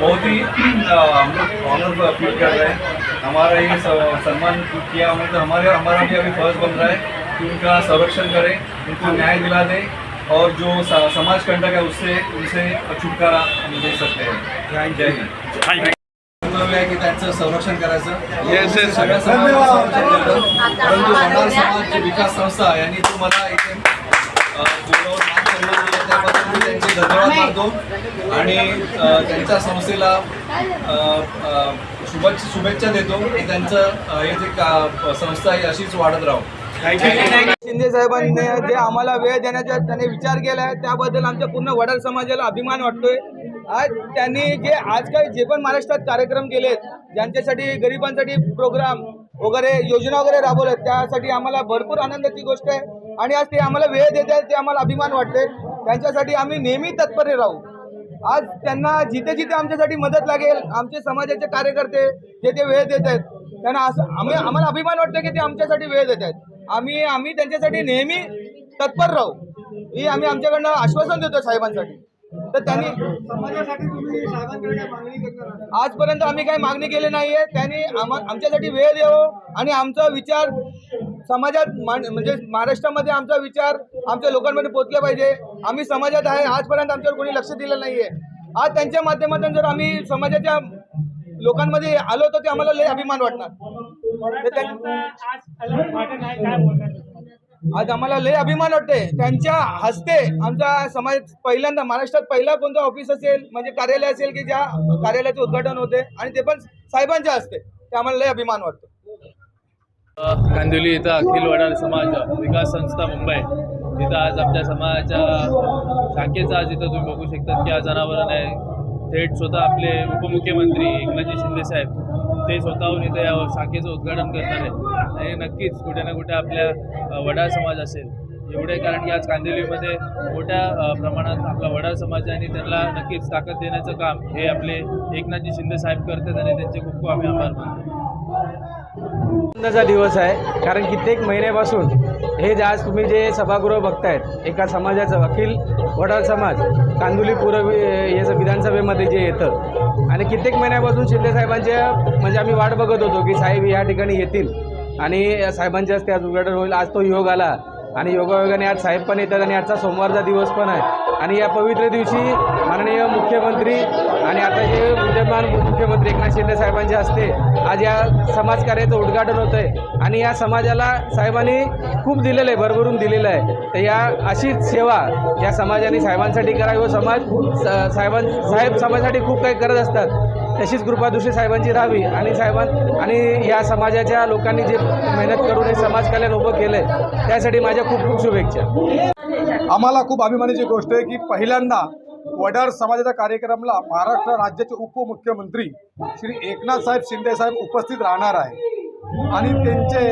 बहुत ही हम लोग honour feel कर रहे हैं। हमारा ये सम्मान किया मतलब हमारे हमारा भी अभी फ़र्ज़ बन रहा है कि उनका संरक्षण करें उनको न्याय दिला दें और जो समाज कंटक है उससे उनसे छुटकारा हम दे सकते हैं। जय हिंद। कर्तव्य की त्यांचं संरक्षण करायचं। केलं परंतु समाज विकास संस्था यांनी तो मला इथे मानतो आणि त्यांच्या संस्थेला शुभेच्छा शुभेच्छा देतो की त्यांचं हे जे का संस्था आहे अशीच वाढत राहो. शिंदे साहेबांनी जे आम्हाला वेळ देण्याचा त्याने विचार केला आहे त्याबद्दल आमच्या पूर्ण वडार समाजाला अभिमान वाटतोय. आज त्यांनी जे आज काही जे पण महाराष्ट्रात कार्यक्रम केलेत ज्यांच्यासाठी गरिबांसाठी प्रोग्राम वगैरे योजना वगैरे राबवल्यात त्यासाठी आम्हाला भरपूर आनंदाची गोष्ट आहे. आणि आज ते आम्हाला वेळ देत आहेत ते आम्हाला अभिमान वाटते त्यांच्यासाठी आम्ही नेहमी तत्पर राहू. आज त्यांना जिथे जिथे आमच्यासाठी मदत लागेल आमचे समाजाचे कार्यकर्ते जे ते वेळ देत आहेत त्यांना असं आम्ही आम्हाला अभिमान वाटतो की ते आमच्यासाठी वेळ देत आहेत. आम्ही आम्ही त्यांच्यासाठी नेहमी तत्पर राहू. ही आम्ही आमच्याकडनं आश्वासन देतो साहेबांसाठी. तर त्यांनी आजपर्यंत आम्ही काही मागणी केली नाहीये. त्यांनी आम्हा आमच्यासाठी वेळ द्यावं आणि आमचा विचार समाजात मान- म्हणजे महाराष्ट्रामध्ये आमचा विचार आमच्या लोकांमध्ये पोहोचले पाहिजे. आम्ही समाजात आहे आजपर्यंत आमच्यावर कोणी लक्ष दिलं नाहीये. आज त्यांच्या माध्यमातून जर आम्ही समाजाच्या लोकांमध्ये आलो तर ते आम्हाला लय अभिमान वाटणार. आज आम्हाला लय अभिमान वाटते त्यांच्या हस्ते आमचा समाज पहिल्यांदा महाराष्ट्रात पहिला कोणता ऑफिस असेल म्हणजे कार्यालय असेल की ज्या कार्यालयाचे उद्घाटन होते आणि ते पण साहेबांच्या हस्ते ते आम्हाला लय अभिमान वाटतो कांदिवली इथं अखिल वडार समाज विकास संस्था मुंबई. इथं आज आमच्या समाजाच्या शाखेचं आज इथं तुम्ही बघू शकतात की आज अनावरण आहे थेट स्वतः आपले उपमुख्यमंत्री एकनाथजी शिंदे साहेब ते स्वतःहून इथं या शाखेचं उद्घाटन करणार आहेत. आणि नक्कीच कुठे ना कुठे आपल्या वडार समाज असेल. एवढे कारण की आज कांदिवलीमध्ये मोठ्या प्रमाणात आपला वडार समाज आहे आणि त्यांना नक्कीच ताकद देण्याचं काम हे आपले एकनाथजी शिंदे साहेब करतात आणि त्यांचे खूप खूप आम्ही आभार मानतो. आनंदाचा दिवस आहे. कारण कित्येक महिन्यापासून हे जे आज तुम्ही जे सभागृह बघतायत एका समाजाचं अखिल वडार समाज कांदुली पूर्व याचं विधानसभेमध्ये जे येतं आणि कित्येक महिन्यापासून शिंदे साहेबांच्या म्हणजे आम्ही वाट बघत होतो की साहेब या ठिकाणी येतील. आणि साहेबांच्या हस्ते आज उद्घाटन होईल. आज तो योग आला. आणि योगायोगाने आज साहेब पण येतात आणि आजचा सोमवारचा दिवस पण आहे. आणि या पवित्र दिवशी माननीय मुख्यमंत्री आणि आता जे विद्यमान मुख्यमंत्री एकनाथ शिंदे साहेबांच्या हस्ते आज या समाज कार्याचं उद्घाटन होतं आहे आणि या समाजाला साहेबांनी खूप दिलेलं आहे भरभरून दिलेलं आहे. तर या अशीच सेवा या समाजाने साहेबांसाठी करावी. व समाज साहेबां साहेब समाजासाठी खूप काही करत असतात. तशीच कृपादृष्टी साहेबांची राहावी. आणि साहेबां आणि या समाजाच्या लोकांनी जे मेहनत करून हे समाज कल्याण उभं केलं आहे त्यासाठी माझ्या खूप खूप शुभेच्छा. आम्हाला खूप अभिमानाची गोष्ट आहे की पहिल्यांदा वडार समाजाच्या कार्यक्रमाला महाराष्ट्र राज्याचे उपमुख्यमंत्री श्री एकनाथ साहेब शिंदे साहेब उपस्थित राहणार आहे. आणि त्यांचे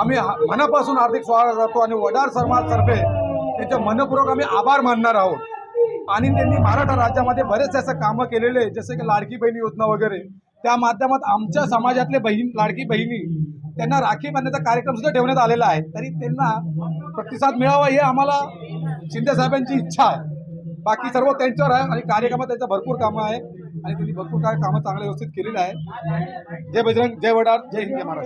आम्ही मनापासून हार्दिक स्वागत करतो आणि वडार समाजतर्फे त्यांचे मनपूर्वक आम्ही आभार मानणार आहोत. आणि त्यांनी महाराष्ट्र राज्यामध्ये बरेचसे असं कामं केलेले आहे जसे की लाडकी बहिणी योजना वगैरे. त्या माध्यमात आमच्या समाजातले बहीण लाडकी बहिणी त्यांना राखी बांधण्याचा कार्यक्रम सुद्धा ठेवण्यात आलेला आहे. तरी त्यांना प्रतिसाद मिळावा हे आम्हाला शिंदे साहेबांची इच्छा आहे. बाकी सर्व त्यांच्यावर आहे आणि कार्यक्रमात त्यांचं भरपूर कामं आहे. आणि त्यांनी भरपूर काय कामं चांगले व्यवस्थित केलेली आहे. जय बजरंग जय वडार जय हिंद महाराष्ट्र.